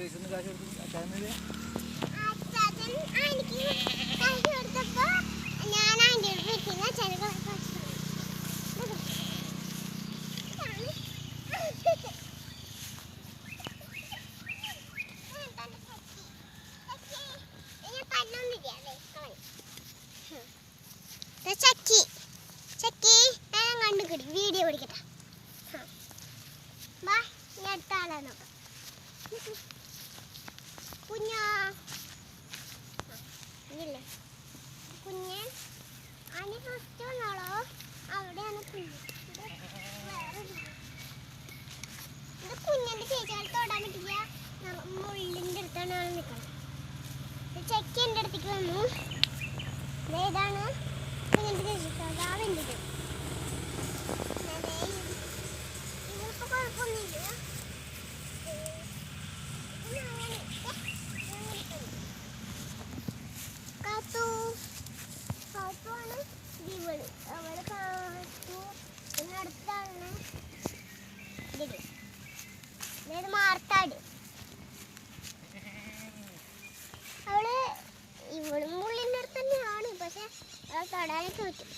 പൈസ ഒന്ന് കാശ് കൊടുത്തു അച്ചാമ്മേ അച്ഛൻ എനിക്ക് കാശ് കൊടുത്തപ്പോ ഞാൻ അതിന്റെ വീട്ടിൽ അച്ഛനെ കാശ് കൊടുത്തു. ഇതാണ്. ഇതാണ് ചക്കി. ചക്കി. ഞാൻ കണ്ടു കിടി വീഡിയോ പിടിക്കട്ടെ. വാ ഇനി അടുത്ത ആളെ നിക്ക്. അനി ഫസ്റ്റ് അവിടെയാണ് ഇത് അടുത്താണ് അടുത്തേക്ക് വന്നു. ഇതാണ് കുഞ്ഞിന്റെ ചേച്ചി. അതാ വേണ്ടത് കാത്തുവാണ് ഇവൾ അവൾ കാത്തു. പിന്നെ അടുത്താണ്. ഇത് മാർത്താട് അവൾ ഇവളും മുള്ളിന്റെ അടുത്ത് തന്നെയാണ്. പക്ഷെ അവൾ തൊടാനൊക്കെ പറ്റും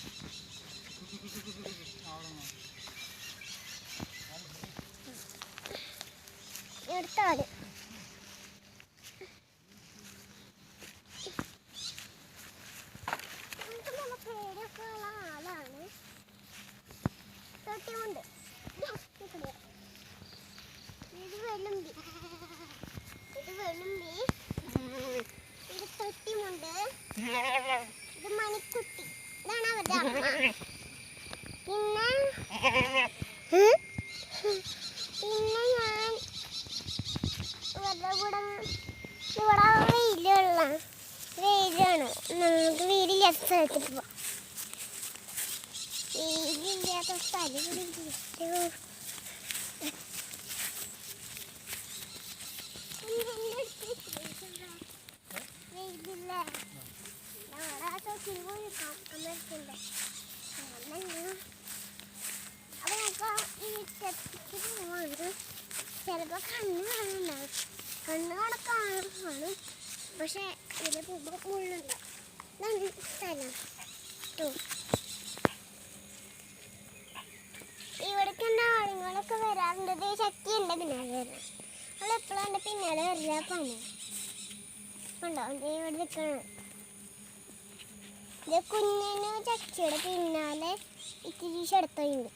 എടുത്താട് നമുക്ക് നല്ല പേരൊക്കെ ഉള്ള ആളാണ് തൊട്ടിമുണ്ട് ഇത് വെളുമ്പി ഇത് വെളുമ്പി ഇത് തൊട്ടിമുണ്ട് ഇത് മണിക്കുട്ടി. ഇതാണ് അവരുടെ പിന്നെ? പിന്നെ ഞാൻ ഇവരുടെ കൂടെ ഇവിടെ വെയിലുള്ള വെയിലാണ് നമുക്ക് വീട് വെയിലില്ലാത്ത ആയിട്ട് പോവാം. ചിലപ്പോ കണ്ണ് കാണുന്നുണ്ടാവും കണ്ണ് കണക്കാണ് പക്ഷെ ഇതിൽ പോകുമ്പോൾ മുള്ളുണ്ട് ഇതാണ് സ്ഥലം ട്ടോ. ഇവിടേക്ക് എന്റെ വരാറുണ്ട് ശക്തി ഉണ്ട് പിന്നാലെ അവൾ എപ്പോഴും എന്റെ പിന്നാലെ വരില്ല പണി. ഉണ്ടോ ഇവിടെ നിൽക്കണം ഇത് കുഞ്ഞിന് ചക്കിയുടെ പിന്നാലെ ഇത്തിരി അടുത്തുണ്ട്